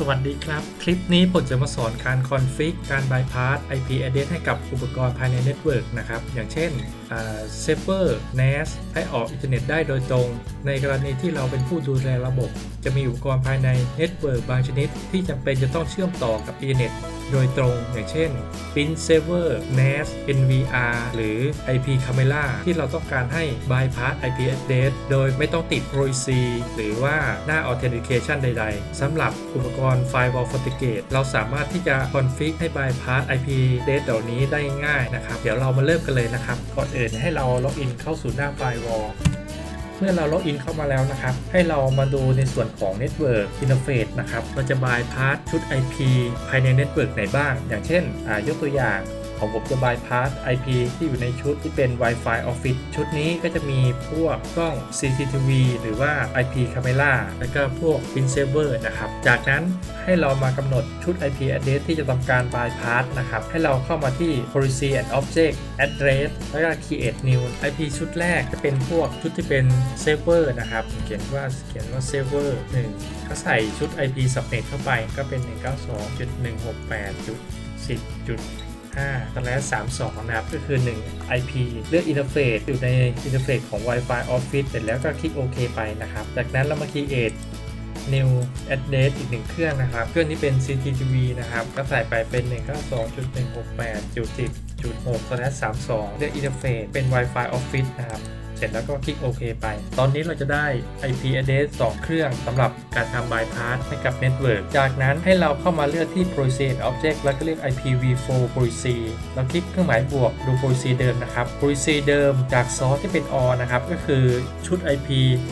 สวัสดีครับ คลิปนี้ผมจะมาสอนการคอนฟิกการบายพาส IP address ให้กับอุปกรณ์ภายในเน็ตเวิร์กนะครับ อย่างเช่นเซฟเวอร์ NAS ให้ออกอินเทอร์เน็ตได้โดยตรง ในกรณีที่เราเป็นผู้ดูแลระบบ จะมีอุปกรณ์ภายในเน็ตเวิร์กบางชนิด ที่จำเป็นจะต้องเชื่อมต่อกับอินเทอร์เน็ต โดยตรง อย่างเช่น Pin Saver NAS NVR หรือ IP Camera ที่เราต้องการให้ bypass IP address โดยไม่ต้องติด proxy หรือว่าหน้า authentication ใด ๆสำหรับอุปกรณ์ Firewall FortiGate เราสามารถที่จะ config ให้ bypass IP address เหล่านี้ได้ง่ายนะครับ เดี๋ยวเรามาเริ่มกันเลยนะครับ ก่อนอื่นให้เราล็อกอินเข้าสู่หน้า Firewall เมื่อเราล็อกอินเข้ามาแล้วนะครับ ให้เรามาดูในส่วนของ Network Interface นะครับเราจะบายพาสชุด IP ภายใน Network ไหนบ้าง อย่างเช่นอ่ายกตัวอย่าง ของผมจะ bypass IP ที่อยู่ในชุดที่เป็น Wi-Fi Office ชุดนี้ก็จะมีพวกกล้อง CCTV หรือว่า IP Camera แล้วก็พวก Pin Saver นะครับ จากนั้นให้เรามากำหนดชุด IP address ที่จะทำการ bypass นะครับ ให้เราเข้ามาที่ policy and object address แล้วก็ create new IP ชุดแรกจะเป็นพวกชุดที่เป็น server นะครับ เขียนว่าเขียนว่า server 1ก็ใส่ชุด IP subnet เข้าไปก็เป็น 192.168.10. 5ตอนแรก32 นะครับ ก็คือ 1 IP เลือก Interface อยู่ใน Interface ของ Wi-Fi Office เสร็จแล้วก็คลิกโอเคไปนะครับ จากนั้นเรามา create new address อีกหนึ่งเครื่องนะครับ เครื่องนี้เป็น CCTV นะครับ ก็ใส่ไปเป็น 192.168.10.6ตอนแรก32 เลือก Interface เป็น Wi-Fi Office นะครับ เสร็จแล้วก็คลิกโอเคไป ตอนนี้เราจะได้ IP address 2 เครื่องสำหรับการทำ bypass ให้กับ network จากนั้นให้เราเข้ามาเลือกที่ policy and object แล้วก็เลือก IPv4 policy เราคลิกเครื่องหมายบวกดู policy เดิมนะครับ policy เดิมจากซอสที่เป็น OR นะครับ ก็คือชุด IP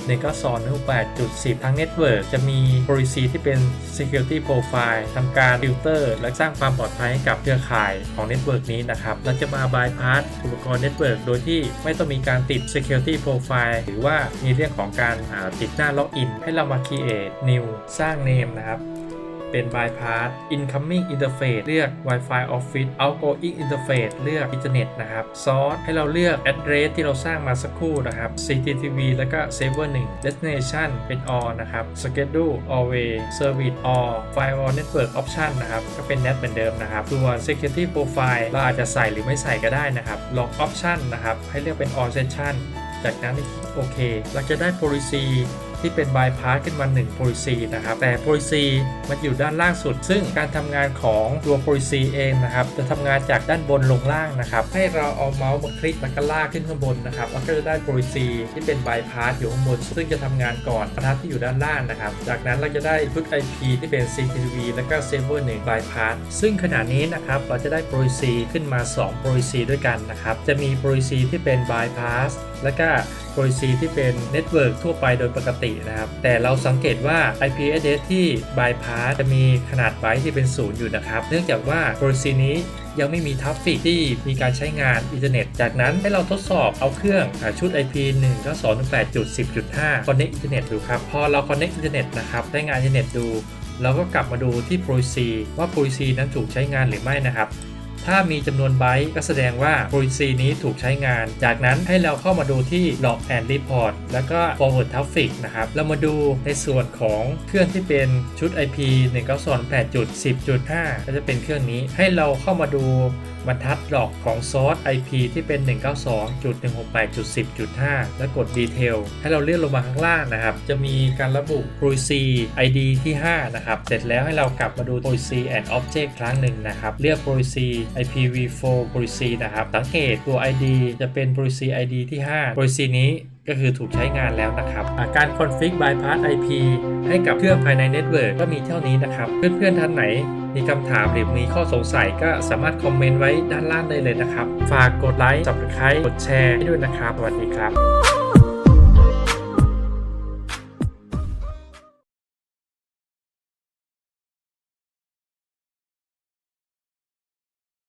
192.168.10 ทั้ง network จะมี policy ที่เป็น security profile ทำการ filter และสร้างความปลอดภัยให้กับเครือข่ายของ network นี้นะครับ เราจะมา bypass อุปกรณ์ network โดยที่ไม่ต้องมีการติด security Security profile หรือว่ามีเรื่องของการาติดหน้า login ให้เรามา create new สร้าง name นะครับเป็น bypass incoming interface เลือก Wi-Fi Office outgoing interface เลือก Ethernet นะครับ source ให้เราเลือก address ที่เราสร้างมาสักครู่นะครับ CCTV แล้วก็ server 1 destination เป็น all นะครับ schedule always service all firewall network option นะครับก็เป็น net เหมือนเดิมนะครับส่วน security profile เราอาจจะใส่หรือไม่ใส่ก็ได้นะครับ log option นะครับให้เลือกเป็น all session จากนั้นโอเค เราจะได้ policy ที่เป็น bypass ขึ้นมา1 policy นะครับแต่ policy มันอยู่ด้านล่างสุด ซึ่งการทำงานของตัว policy เองนะครับจะทำงานจากด้านบนลงล่างนะครับให้เราเอาเมาส์มาคลิกแล้วก็ลากขึ้นข้างบนนะครับแล้วก็จะได้ policy ที่เป็น bypass อยู่ข้างบน ซึ่งจะทำงานก่อนบรรทัดที่อยู่ด้านล่างนะครับจากนั้นเราจะได้ชุด IP ที่เป็น CTV แล้วก็ server 1 bypass ซึ่งขณะนี้นะครับเราจะได้ policy ขึ้นมา2 policy ด้วยกันนะครับจะมี policy ที่เป็น bypass แล้วก็ policy ที่เป็น network ทั่วไปโดยปกตินะครับ แต่เราสังเกตว่า IP address ที่ bypass จะมีขนาดไบต์ที่เป็นศูนย์อยู่นะครับ เนื่องจากว่า policy นี้ยังไม่มีทัฟฟิกที่มีการใช้งานอินเทอร์เน็ต จากนั้นให้เราทดสอบเอาเครื่องหาชุด IP 1ก็2.8.10.5 connect อินเทอร์เน็ตดูครับ พอเรา connect อินเทอร์เน็ตนะครับได้งานอินเทอร์เน็ตดูเราก็กลับมาดูที่ policy ว่า policy นั้นถูกใช้งานหรือไม่นะครับ ถ้ามีจำนวนไบต์ก็แสดงว่า policy นี้ถูกใช้งาน จากนั้นให้เราเข้ามาดูที่ log and report แล้วก็ forward traffic นะครับ เรามาดูในส่วนของเครื่องที่เป็นชุด IP 192.8.10.5 ก็จะเป็นเครื่องนี้ ให้เราเข้ามาดู บรรทัดหลอกของซอส IP ที่เป็น 192.168.10.5 แล้วกด Detail ให้เราเลื่อนลงมาข้างล่างนะครับ จะมีการระบุ policy ID ที่ 5 นะครับ เสร็จแล้วให้เรากลับมาดู policy and object ครั้งหนึ่งนะครับ เลือก policy IPv4 policy นะครับ สังเกตตัว ID จะเป็น policy ID ที่ 5 policy นี้ ก็คือถูกใช้งานแล้วนะครับอ่าการ config bypass IP ให้กับเครื่องภายใน network ก็มีเท่านี้นะครับ เพื่อนๆท่านไหนมีคำถามหรือมีข้อสงสัยก็สามารถคอมเมนต์ไว้ด้านล่างได้เลยนะครับ ฝากกดไลค์ subscribe กดแชร์ให้ด้วยนะครับ สวัสดีครับ